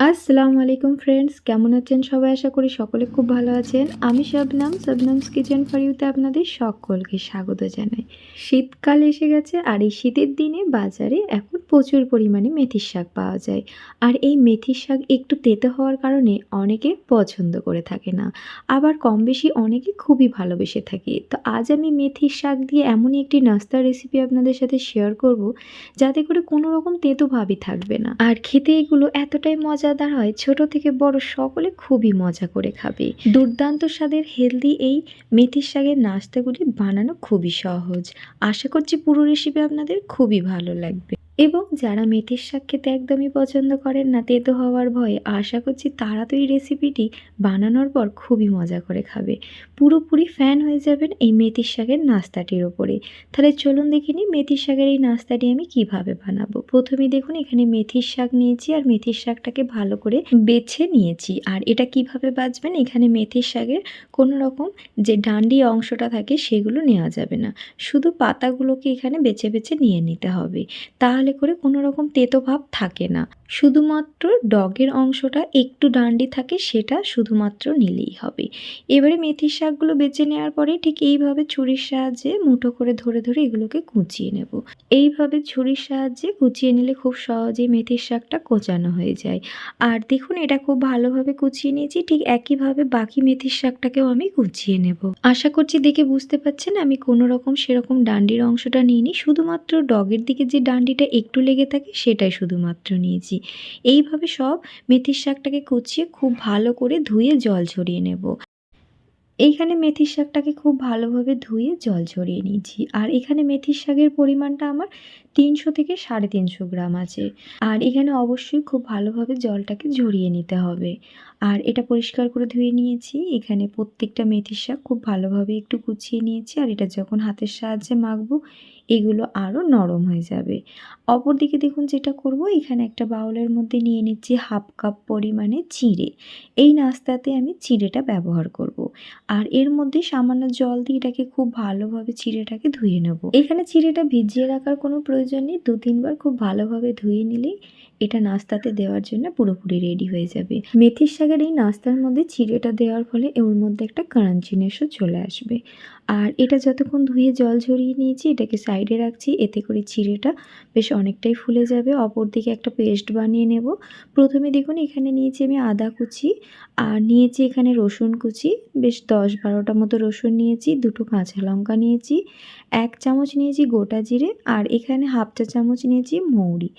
আসসালামু আলাইকুম ফ্রেন্ডস কেমন আছেন সবাই? আশা করি সকলে খুব ভালো আছেন। আমি শবনাম, শবনামস কিচেন ফর ইউতে আপনাদের সকলকে স্বাগত জানাই। শীতকাল এসে গেছে আর এই শীতের দিনে বাজারে এখন প্রচুর পরিমাণে মেথির শাক পাওয়া যায়। আর এই মেথির শাক একটু তেতো হওয়ার কারণে অনেকে পছন্দ করে থাকে না। আবার কম বেশি অনেকে খুবই ভালোবেসে থাকে। তো আজ আমি মেথির শাক দিয়ে এমনই একটি নাস্তার রেসিপি আপনাদের সাথে শেয়ার করব, যাতে করে কোনো রকম তেতো ভাবই থাকবে না। আর খেতে এগুলো এতটাই মজাদার হয় ছোট থেকে বড় সকলে খুবই মজা করে খাবে। দুর্দান্ত স্বাদের হেলদি এই মেথির শাকের নাস্তাগুলি বানানো খুবই সহজ। আশা করছি পুরো রেসিপি আপনাদের খুবই ভালো লাগবে। এবং যারা মেথির শাক খেতে একদমই পছন্দ করেন না, তেতো হওয়ার ভয়ে আশা করছি তারা তো এই রেসিপিটি বানানোর পর খুবই মজা করে খাবে। পুরোপুরি ফ্যান হয়ে যাবেন এই মেথির শাকের নাস্তাটির ওপরে। তাহলে চলুন দেখে নিই মেথির শাকের এই নাস্তাটি আমি কীভাবে বানাবো। প্রথমে দেখুন এখানে মেথির শাক নিয়েছি আর মেথির শাকটাকে ভালো করে বেছে নিয়েছি। আর এটা কীভাবে বাছবেন এখানে মেথির শাকের কোনো রকম যে ডান্ডি অংশটা থাকে সেগুলো নেওয়া যাবে না। শুধু পাতাগুলোকে এখানে বেছে বেছে নিয়ে নিতে হবে। তাহলে করে কোনো রকম তেতো ভাব থাকে না। শুধুমাত্র ডগের অংশটা একটু ডান্ডি থাকে, সেটা শুধুমাত্র নিলেই হবে। এবারে মেথির শাকগুলো বেছে নেওয়ার পরে ঠিক এইভাবে ছুরির সাহায্যে মুঠো করে ধরে ধরে এগুলোকে কুচিয়ে নেব। এইভাবে ছুরির সাহায্যে কুচিয়ে নিলে খুব সহজেই মেথির শাকটা কোচানো হয়ে যায়। আর দেখুন, এটা খুব ভালোভাবে কুচিয়ে নিয়েছি, ঠিক একইভাবে বাকি মেথির শাকটাকেও আমি কুচিয়ে নেব। আশা করছি দেখে বুঝতে পারছেন, আমি কোনো রকম সেরকম ডান্ডির অংশটা নিইনি। শুধুমাত্র ডগের দিকে যে ডান্ডিটা একটু লেগে থাকে সেটাই শুধুমাত্র নিয়েছি। এইভাবে সব মেথির শাকটাকে কুচিয়ে খুব ভালো করে ধুয়ে জল ঝরিয়ে নেব। এইখানে মেথির শাকটাকে খুব ভালোভাবে ধুয়ে জল ঝরিয়ে নিয়েছি। আর এখানে মেথির শাকের পরিমাণটা আমার তিনশো থেকে সাড়ে তিনশো গ্রাম আছে। আর এখানে অবশ্যই খুব ভালোভাবে জলটাকে ঝরিয়ে নিতে হবে। আর এটা পরিষ্কার করে ধুয়ে নিয়েছি। এখানে প্রত্যেকটা মেথির শাক খুব ভালোভাবে একটু কুচিয়ে নিয়েছি। আর এটা যখন হাতের সাহায্যে মাখবো, এগুলো আরও নরম হয়ে যাবে। অপরদিকে দেখুন যেটা করব, এখানে একটা বাউলের মধ্যে নিয়ে নিচ্ছি হাফ কাপ পরিমাণে চিঁড়ে। এই নাস্তাতে আমি চিঁড়েটা ব্যবহার করব। আর এর মধ্যে সামান্য জল দিয়ে এটাকে খুব ভালোভাবে চিঁড়েটাকে ধুয়ে নেব। এখানে চিঁড়েটা ভিজিয়ে রাখার কোনো প্রয়োজন নেই। দু তিনবার খুব ভালোভাবে ধুয়ে নিলেই এটা নাস্তাতে দেওয়ার জন্য পুরোপুরি রেডি হয়ে যাবে। মেথির শাকের এই নাস্তার মধ্যে চিড়েটা দেওয়ার ফলে ওর মধ্যে একটা ক্রাঞ্চিনেসও চলে আসবে। আর এটা যতক্ষণ ধুয়ে জল ঝরিয়ে নিয়েছি, এটাকে সাইডে রাখছি, এতে করে চিড়েটা বেশ অনেকটাই ফুলে যাবে। অপর দিকে একটা পেস্ট বানিয়ে নেব। প্রথমে দেখুন এখানে নিয়েছি আমি আদা কুচি আর নিয়েছি এখানে রসুন কুচি। বেশ দশ বারোটা মতো রসুন নিয়েছি, দুটো কাঁচা লঙ্কা নিয়েছি, এক চামচ নিয়েছি গোটা জিরে আর এখানে হাফটা চামচ নিয়েছি মৌরি।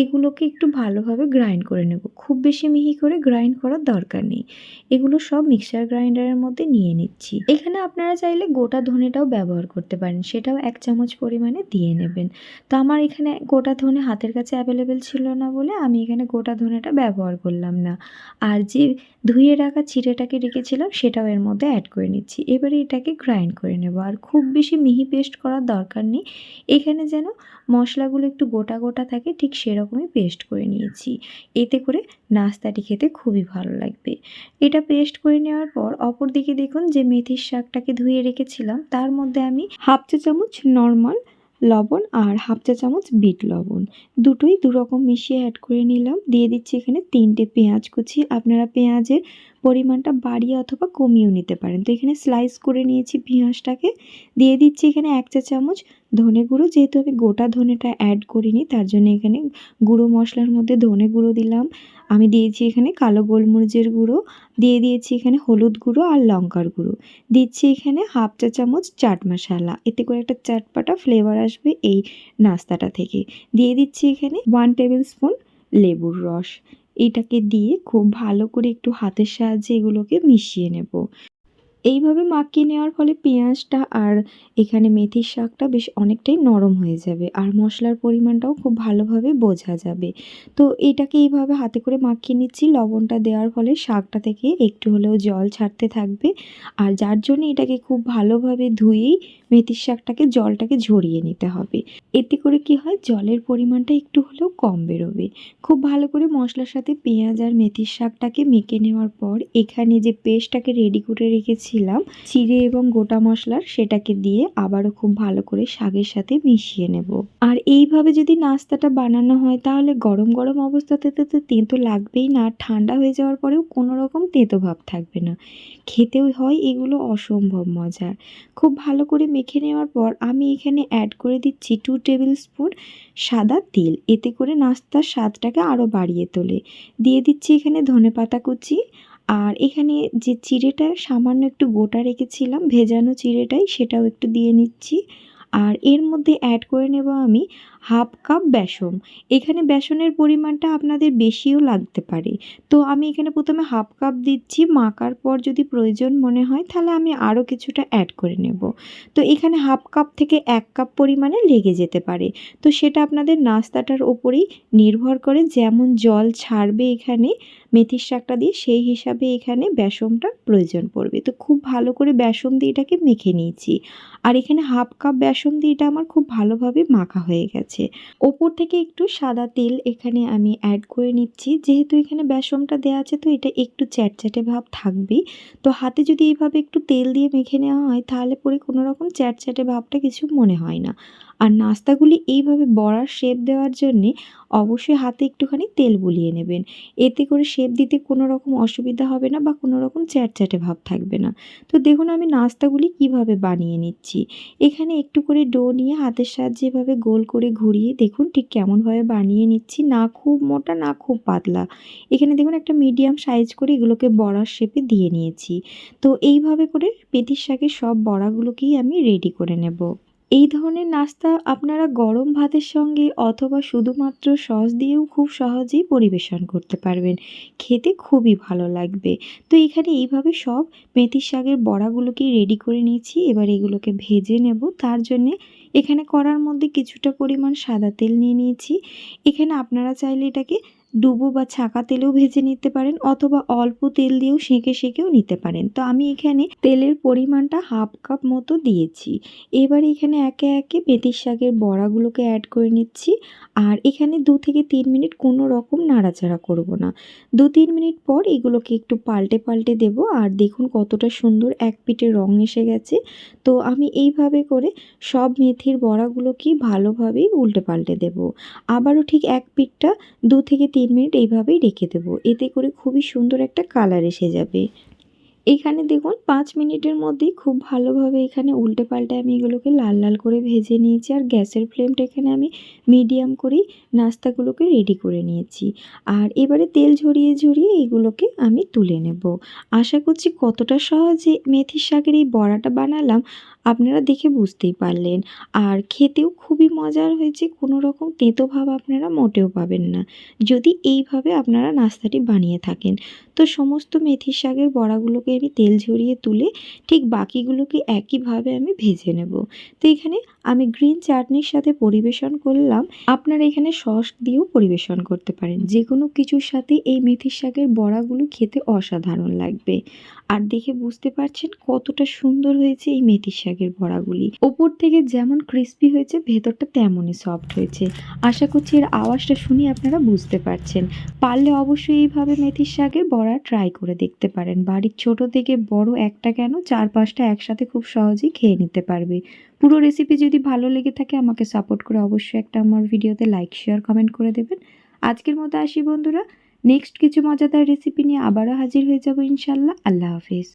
এগুলোকে একটু ভালোভাবে গ্রাইন্ড করে নেব। খুব বেশি মিহি করে গ্রাইন্ড করার দরকার নেই। এগুলো সব মিক্সার গ্রাইন্ডারের মধ্যে নিয়ে নিচ্ছি। এখানে আপনারা চাইলে গোটা ধনেটাও ব্যবহার করতে পারেন, সেটাও এক চামচ পরিমাণে দিয়ে নেবেন। তো আমার এখানে গোটা ধনে হাতের কাছে অ্যাভেলেবেল ছিল না বলে আমি এখানে গোটা ধনেটা ব্যবহার করলাম না। আর যে ধুয়ে রাখা চিড়েটাকে রেখেছিলাম, সেটাও এর মধ্যে অ্যাড করে নিচ্ছি। এবারে এটাকে গ্রাইন্ড করে নেব। আর খুব বেশি মিহি পেস্ট করার দরকার নেই। এখানে যেন মশলাগুলো একটু গোটা গোটা থাকে, ঠিক সেরকমই পেস্ট করে নিয়েছি। এতে করে নাস্তাটি খেতে খুবই ভালো লাগবে। এটা পেস্ট করে নেওয়ার পর অপর দিকে দেখুন যে মেথির শাকটাকে ধুয়ে রেখেছিলাম। তার মধ্যে আমি হাফ চা চামচ নর্মাল লবণ আর হাফ চা চামচ বিট লবণ। দুটোই দুরকম মিশিয়ে অ্যাড করে নিলাম। দিয়ে দিচ্ছি এখানে তিনটে পেঁয়াজ কুচি। আপনারা পেঁয়াজের পরিমাণটা বাড়িয়ে অথবা কমিয়েও নিতে পারেন। তো এখানে স্লাইস করে নিয়েছি পেঁয়াজটাকে। দিয়ে দিচ্ছি এখানে এক চা চামচ ধনে গুঁড়ো। যেহেতু আমি গোটা ধনেটা অ্যাড করিনি, তার জন্য এখানে গুঁড়ো মশলার মধ্যে ধনে গুঁড়ো দিলাম। আমি দিয়েছি এখানে কালো গোলমরিচের গুঁড়ো। দিয়ে দিয়েছি এখানে হলুদ গুঁড়ো আর লঙ্কার গুঁড়ো। দিচ্ছি এখানে হাফ চা চামচ চাট মশলা। এতে করে একটা চাটপাটা ফ্লেভার আসবে এই নাস্তাটা থেকে। দিয়ে দিচ্ছি এখানে ওয়ান টেবিল স্পুন লেবুর রস। এটাকে দিয়ে খুব ভালো করে একটু হাতের সাহায্যে এগুলোকে মিশিয়ে নেব। এইভাবে মাখিয়ে নেওয়ার ফলে পেঁয়াজটা আর এখানে মেথির শাকটা বেশ অনেকটাই নরম হয়ে যাবে আর মশলার পরিমাণটাও খুব ভালোভাবে বোঝা যাবে। তো এটাকে এইভাবে হাতে করে মাখিয়ে নিচ্ছি, লবণটা দেওয়ার ফলে শাকটা থেকে একটু হলেও জল ছাড়তে থাকবে। আর যার জন্য এটাকে খুব ভালোভাবে ধুয়েই মেথির শাকটাকে, জলটাকে ঝরিয়ে নিতে হবে। এতে করে কি হয়? জলের পরিমাণটা একটু হলেও কম বেরোবে। খুব ভালো করে মশলার সাথে পেঁয়াজ আর মেথির শাকটাকে মেখে নেওয়ার পর এখানে যে পেস্টটাকে রেডি করে রেখেছিলাম, চিড়ে এবং গোটা মশলার সেটাকে দিয়ে আবারও খুব ভালো করে শাকের সাথে মিশিয়ে নেব। আর এইভাবে যদি নাস্তাটা বানানো হয়, তাহলে গরম গরম অবস্থাতে তো তেঁতো লাগবেই না। ঠান্ডা হয়ে যাওয়ার পরেও কোনো রকম তেঁতো ভাব থাকবে না। খেতেও হয় এগুলো অসম্ভব মজার। খুব ভালো করে মেখে নেওয়ার পর আমি এখানে অ্যাড করে দিচ্ছি টু টেবিল স্পুন সাদা তেল। এতে করে নাস্তার স্বাদটাকে আরও বাড়িয়ে তোলে। দিয়ে দিচ্ছি এখানে ধনে পাতা কুচি। আর এখানে যে চিড়েটা সামান্য একটু গোটা রেখেছিলাম, ভেজানো চিড়েটাই সেটাও একটু দিয়ে নিচ্ছি। আর এর মধ্যে অ্যাড করে নেব আমি হাফ কাপ বেসন। এখানে বেসনের পরিমাণটা আপনাদের বেশিও লাগতে পারে। তো আমি এখানে প্রথমে হাফ কাপ দিচ্ছি, মাখার পর যদি প্রয়োজন মনে হয় তাহলে আমি আরও কিছুটা অ্যাড করে নেব। তো এখানে হাফ কাপ থেকে এক কাপ পরিমাণে লেগে যেতে পারে। তো সেটা আপনাদের নাস্তাটার ওপরেই নির্ভর করে যেমন জল ছাড়বে এখানে, মেথির শাকটা দিয়ে সেই হিসাবে এখানে বেসনটা প্রয়োজন পড়বে। তো খুব ভালো করে বেসন দিয়ে এটাকে মেখে নিয়েছি। আর এখানে হাফ কাপ বেসন দিয়ে এটা আমার খুব ভালোভাবে মাখা হয়ে গেছে। ওপর থেকে একটু সাদা তেল এখানে আমি অ্যাড করে নিচ্ছি। যেহেতু এখানে বেসনটা দেওয়া আছে, তো এটা একটু চ্যাটচ্যাটে ভাব থাকবেই। তো হাতে যদি এইভাবে একটু তেল দিয়ে মেখে নেওয়া হয়, তাহলে পরে কোনো রকম চ্যাটচ্যাটে ভাবটা কিছু মনে হয় না। আর নাস্তাগুলি এইভাবে বড়ার শেপ দেওয়ার জন্যে অবশ্যই হাতে একটুখানি তেল বুলিয়ে নেবেন। এতে করে শেপ দিতে কোনো রকম অসুবিধা হবে না বা কোনো রকম চ্যাটচ্যাটে ভাব থাকবে না। তো দেখুন আমি নাস্তাগুলি কীভাবে বানিয়ে নিচ্ছি। এখানে একটু করে ডো নিয়ে হাতের সাহায্যে এভাবে গোল করে ঘুরিয়ে দেখুন ঠিক কেমনভাবে বানিয়ে নিচ্ছি। না খুব মোটা, না খুব পাতলা। এখানে দেখুন একটা মিডিয়াম সাইজ করে এগুলোকে বড়ার শেপে দিয়ে নিয়েছি। তো এইভাবে করে পেটির শাকের সব বড়াগুলোকেই আমি রেডি করে নেব। এই ধরনের নাস্তা আপনারা গরম ভাতের সঙ্গে অথবা শুধুমাত্র সস দিয়েও খুব সহজেই পরিবেশন করতে পারবেন। খেতে খুবই ভালো লাগবে। তো এখানে এইভাবে সব মেথির শাকের বড়াগুলোকেই রেডি করে নিয়েছি। এবার এগুলোকে ভেজে নেব। তার জন্যে এখানে কড়ার মধ্যে কিছুটা পরিমাণ সাদা তেল নিয়ে নিয়েছি। এখানে আপনারা চাইলে এটাকে ডুবো বা ছাকা তেলেও ভেজে নিতে পারেন অথবা অল্প তেল দিয়েও সেঁকে সেঁকেও নিতে পারেন। তো আমি এখানে তেলের পরিমাণটা হাফ কাপ মতো দিয়েছি। এবার এখানে একে একে মেথির শাকের বড়াগুলোকে অ্যাড করে নিচ্ছি। আর এখানে দু থেকে তিন মিনিট কোনো রকম নাড়াচাড়া করব না। দু তিন মিনিট পর এগুলোকে একটু পাল্টে পাল্টে দেব। আর দেখুন কতটা সুন্দর এক পিঠে রং এসে গেছে। তো আমি এইভাবে করে সব মেথির বড়াগুলোকেই ভালোভাবেই উল্টে পাল্টে দেব। আবারও ঠিক এক পিঠটা দু থেকে তিন মিনিট এইভাবেই রেখে দেবো। এতে করে খুবই সুন্দর একটা কালার এসে যাবে। এখানে দেখুন, পাঁচ মিনিটের মধ্যেই খুব ভালোভাবে এখানে উল্টে পাল্টে আমি এগুলোকে লাল লাল করে ভেজে নিয়েছি আর গ্যাসের ফ্লেমটা এখানে আমি মিডিয়াম করেই নাস্তাগুলোকে রেডি করে নিয়েছি। আর এবারে তেল ঝরিয়ে ঝরিয়ে এগুলোকে আমি তুলে নেব। আশা করছি কতটা সহজে মেথির শাকের এই বড়াটা বানালাম। আপনারা দেখে বুঝতেই পারলেন। আর খেতেও খুবই মজার হয়েছে, কোনো রকম তেঁতো ভাব আপনারা মোটেও পাবেন না। যদি এইভাবে আপনারা নাস্তাটি বানিয়ে থাকেন, তো সমস্ত মেথির শাকের বড়াগুলোকে আমি তেল ঝরিয়ে তুলে ঠিক বাকিগুলোকে একইভাবে আমি ভেজে নেব। তো এখানে আমি গ্রিন চাটনির সাথে পরিবেশন করলাম। আপনারা এখানে সস দিয়েও পরিবেশন করতে পারেন। যে কোনো কিছুর সাথে এই মেথির শাকের বড়াগুলো খেতে অসাধারণ লাগবে। আর দেখে বুঝতে পারছেন কতটা সুন্দর হয়েছে এই মেথি মেথির শাকের বড়াগুলি ওপর থেকে যেমন ক্রিস্পি হয়েছে, ভেতরটা তেমনই সফট হয়েছে। আশা করছি এর আওয়াজটা শুনে আপনারা বুঝতে পারছেন। পারলে অবশ্যই এইভাবে মেথির শাকের বড়া ট্রাই করে দেখতে পারেন। বাড়ির ছোট থেকে বড় একটা কেন, চার পাঁচটা একসাথে খুব সহজেই খেয়ে নিতে পারবে। পুরো রেসিপি যদি ভালো লেগে থাকে, আমাকে সাপোর্ট করে অবশ্যই একটা আমার ভিডিওতে লাইক শেয়ার কমেন্ট করে দেবেন। আজকের মতো আসি বন্ধুরা। নেক্সট কিছু মজাদার রেসিপি নিয়ে আবারও হাজির হয়ে যাব ইনশাল্লাহ। আল্লাহ হাফিজ।